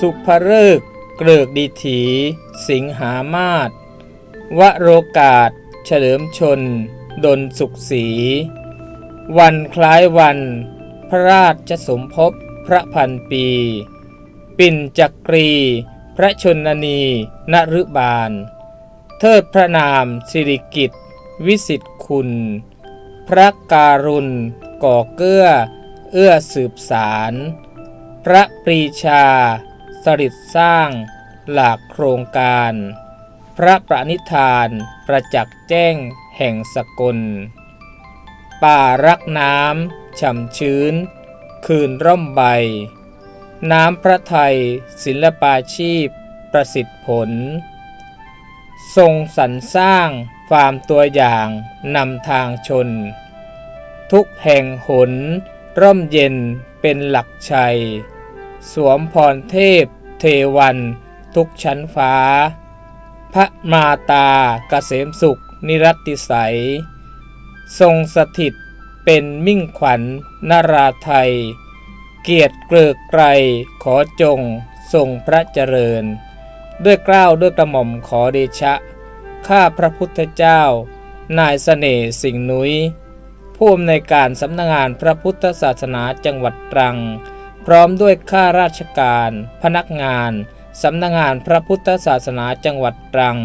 สุภฤกเกริกดีถี สิงหามาศวโรกาส เฉลิมชน ดนสุขสีวันคล้ายวัน พระราชสมภพพระพันปี ปิ่นจักรี พระชนนีนรุบาล เทิดพระนามสิริกิตวิสิทธิคุณ พระการุณ ก่อเกื้อ เอื้อสืบสาร พระปรีชา สริดสร้าง หลากโครงการ พระประนิธาน ประจักษ์แจ้งแห่งสกล ป่ารักน้ำฉ่ำชื้น คืนร่มใบ น้ำพระไทย ศิลปาชีพ ประสิทธิผล ทรงสรรสร้างฟาร์มตัวอย่างนำทางชน ทุกแห่งหน ร่มเย็นเป็นหลักชัย สวมพรเทพ เทวัน ทุกชั้นฟ้า พระมาตาเกษมสุข นิรัตติสัยทรงสถิตเป็นมิ่งขวัญนราไทย เกียรติเกลือกไกรขอจงทรงพระเจริญ ด้วยเกล้าวด้วยกระหม่อมขอเดชะ ข้าพระพุทธเจ้า นายเสน่ห์สิงห์นุ้ยผู้อำนวยการสำนักงานพระพุทธศาสนาจังหวัดตรัง พร้อมด้วยข้าราชการ พนักงาน สำนักงานพระพุทธศาสนาจังหวัดตรัง